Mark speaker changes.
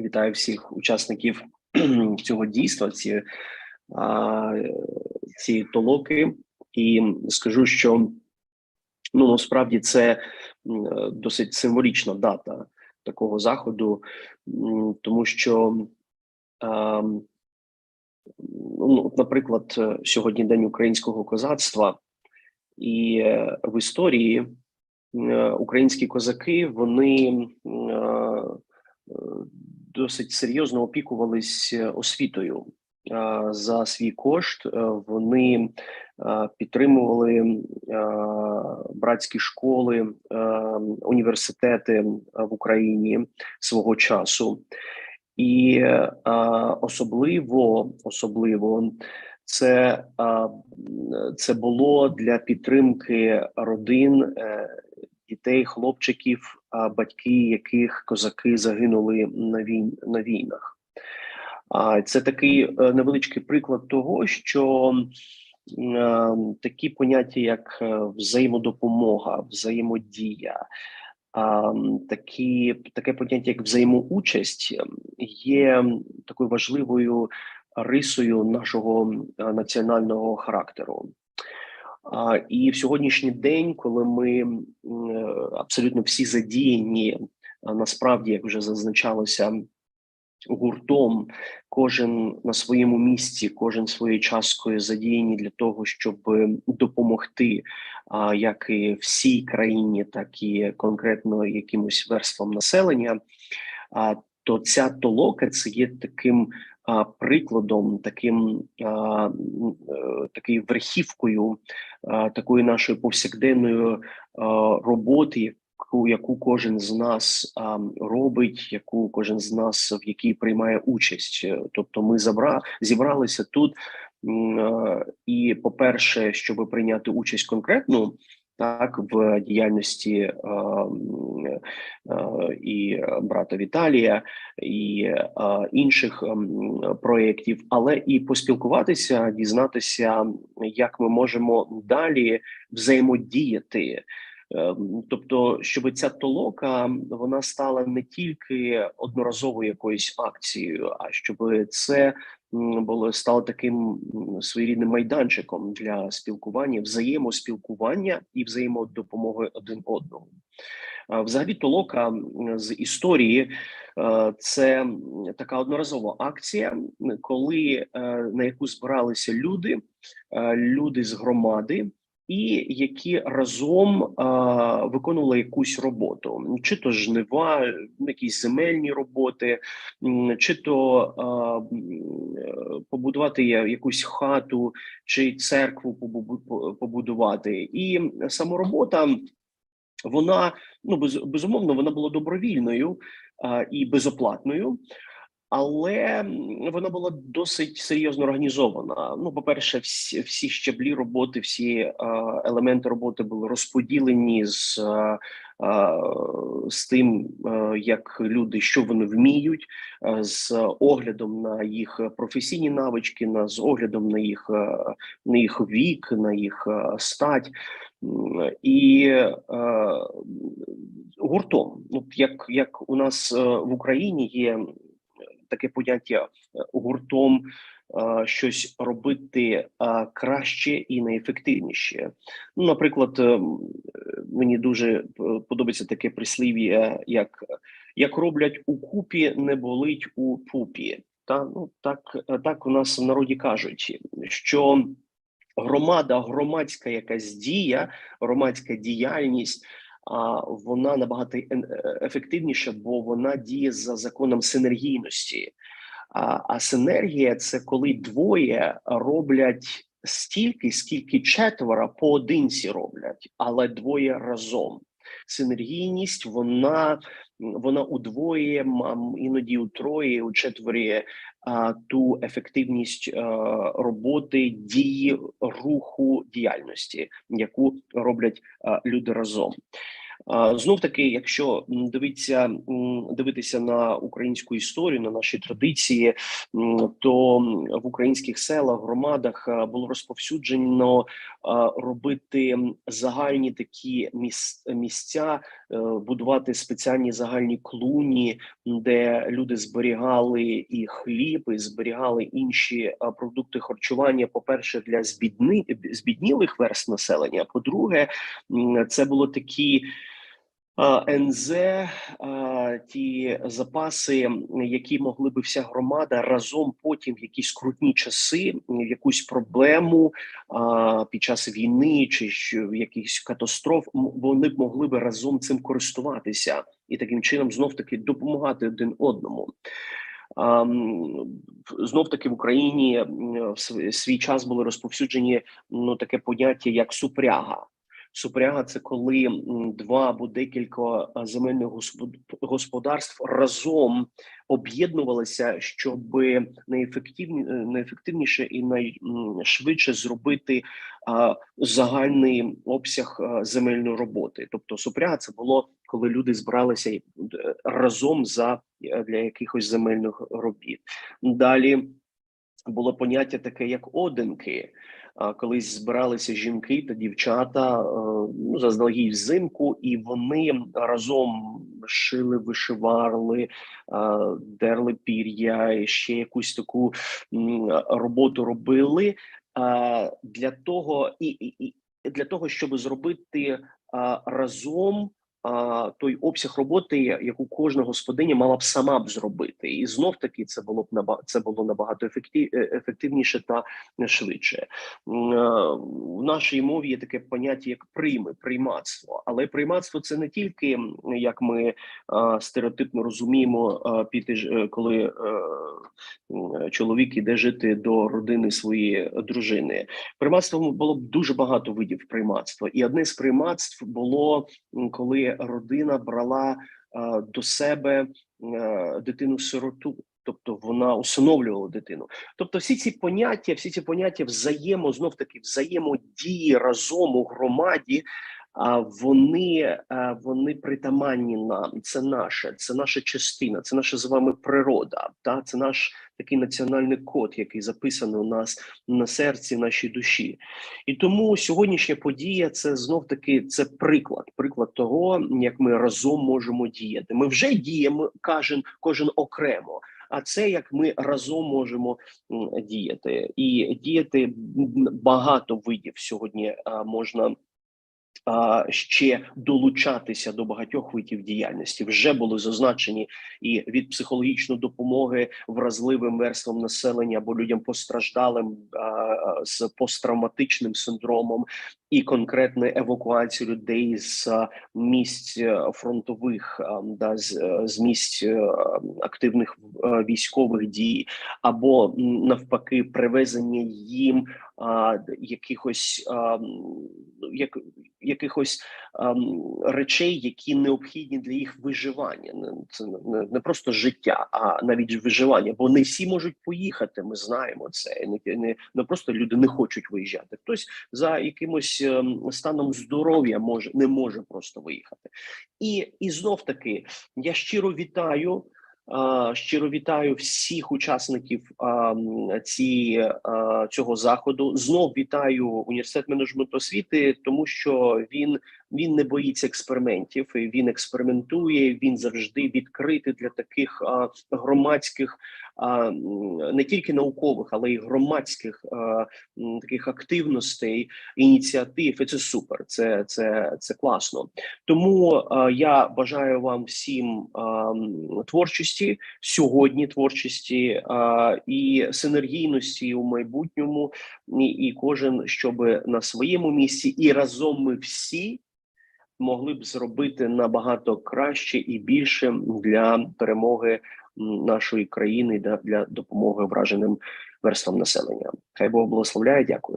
Speaker 1: Вітаю всіх учасників цього дійства, ці, а, ці толоки, і скажу, що ну насправді це досить символічна дата такого заходу, тому що, а, ну, наприклад, сьогодні День українського козацтва, і е, в історії е, українські козаки вони. Е, досить серйозно опікувались е, освітою. За свій кошт е, вони підтримували братські школи, університети в Україні свого часу, і особливо особливо це це було для підтримки родин е, дітей, хлопчиків, батьки яких козаки загинули на війн на війнах. Це такий е, невеличкий приклад того, що такі поняття, як е, взаємодопомога, взаємодія, такі таке поняття, як взаємоучасть, є такою важливою рисою нашого національного характеру. І в сьогоднішній день, коли ми абсолютно всі задіяні, насправді, як вже зазначалося, гуртом, кожен на своєму місці, кожен своєю часткою задіяні для того, щоб допомогти як і всій країні, так і конкретно якимось верствам населення. То ця толока це є таким прикладом, таким е, такою верхівкою такої нашої повсякденної роботи, яку яку кожен з нас робить, яку кожен з нас в якій приймає участь. Тобто, ми забра зібралися тут. І, по перше, щоб прийняти участь конкретну так в діяльності е, е, і брата Віталія і е, інших е, проєктів, але і поспілкуватися, дізнатися, як ми можемо далі взаємодіяти. Е, тобто, щоб ця толока вона стала не тільки одноразовою якоюсь акцією, а щоб це було стало таким своєрідним майданчиком для спілкування, взаємоспілкування і взаємодопомоги один одному. Взагалі, толока з історії е, це така одноразова акція, коли е, на яку збиралися люди, люди з громади і які разом а, виконували якусь роботу, чи то жнива, якісь земельні роботи, чи то а, побудувати якусь хату чи церкву побудувати, і сама робота. Вона ну без, безумовно вона була добровільною а, і безоплатною але вона була досить серйозно організована. Ну, по перше, всі всі щаблі роботи, всі е, елементи роботи були розподілені з. Е, з тим, як люди що вони вміють, з оглядом на їх професійні навички, на з оглядом на їх на їх вік, на їх стать і е, гуртом. Ну як як у нас в Україні є таке поняття е, гуртом е, щось робити е, краще і найефективніше. Ну, наприклад, мені дуже подобається таке прислів'я, як як роблять у купі, не болить у пупі. Та ну так, так у нас в народі кажуть, що громада, громадська якась дія, громадська діяльність а вона набагато ефективніша, бо вона діє за законом синергійності. А а синергія це коли двоє роблять стільки, скільки четверо поодинці роблять, але двоє разом. Синергійність вона вона удвоює, іноді утроє, учетверює а, ту ефективність роботи, дії, руху діяльності, яку роблять люди разом. Знов таки, якщо дивитися дивитися на українську історію, на наші традиції, то в українських селах, громадах було розповсюджено робити загальні такі місця, е, будувати спеціальні загальні клуні, де люди зберігали і хліб, і зберігали інші продукти харчування. По перше, для збідни збіднілих верст населення. По-друге, це було такі. НЗ ті запаси, які могли би вся громада разом потім в якісь скрутні часи, в якусь проблему під час війни чи якихось катастроф, вони б могли би разом цим користуватися і таким чином знов таки допомагати один одному. Знов таки в Україні в свій час були розповсюджені ну таке поняття як супряга. Супряга це коли два або декілька земельних господарств разом об'єднувалися, щоб найефективні, найефективніше і найшвидше зробити а, загальний обсяг земельної роботи. Тобто, супряга це було коли люди збиралися е, разом за е, для якихось земельних робіт. Далі було поняття таке, як одинки колись збиралися жінки та дівчата е, ну, заздалегідь взимку, і вони разом шили, вишивали, е, дерли пір'я, ще якусь таку роботу робили. Е, для того, і, і, і для того, щоб зробити разом а, той обсяг роботи, яку кожна господиня мала б сама б зробити, і знов таки це було б наба це було набагато ефектив, е, ефективніше та швидше. В нашій мові є таке поняття, як прийми, приймацтво. Але приймацтво це не тільки як ми а, стереотипно розуміємо, а, піти е, коли е, чоловік іде жити до родини своєї дружини. Приймацтво було б дуже багато видів приймацтва, і одне з приймацтв було коли родина брала е, до себе е, дитину сироту. Тобто вона усиновлювала дитину. Тобто, всі ці поняття, всі ці поняття взаємо знов таки взаємодії разом у громаді вони вони притаманні нам. Це наше, це наша частина, це наша з вами природа. Та це наш такий національний код, який записаний у нас на серці, нашій душі. І тому сьогоднішня подія це знов таки це приклад, приклад того, як ми разом можемо діяти. Ми вже діємо, кожен, кожен окремо. А це як ми разом можемо діяти, і діяти багато видів сьогодні можна ще долучатися до багатьох видів діяльності. Вже були зазначені і від психологічної допомоги вразливим верствам населення або людям постраждалим з посттравматичним синдромом, і конкретне евакуацію людей з місць фронтових да з, з місць активних військових дій, або навпаки, привезення їм якихось як якихось речей, які необхідні для їх виживання. Це не, просто життя, а навіть виживання. Бо не всі можуть поїхати. Ми знаємо це. Не не, не просто люди не хочуть виїжджати. Хтось за якимось ем, станом здоров'я може не може просто виїхати, і і знов таки я щиро вітаю. Щиро вітаю всіх учасників ці, цього заходу. Знов вітаю університет менеджменту освіти, тому що він він не боїться експериментів. Він експериментує. Він завжди відкритий для таких громадських не тільки наукових, але й громадських таких активностей, ініціатив. І це супер. Це це, це класно. Тому я бажаю вам всім творчості сьогодні, творчості і синергійності у майбутньому, і, кожен щоб на своєму місці, і разом ми всі. Могли б зробити набагато краще і більше для перемоги нашої країни для допомоги враженим верствам населення. Хай Бог благословляє. Дякую.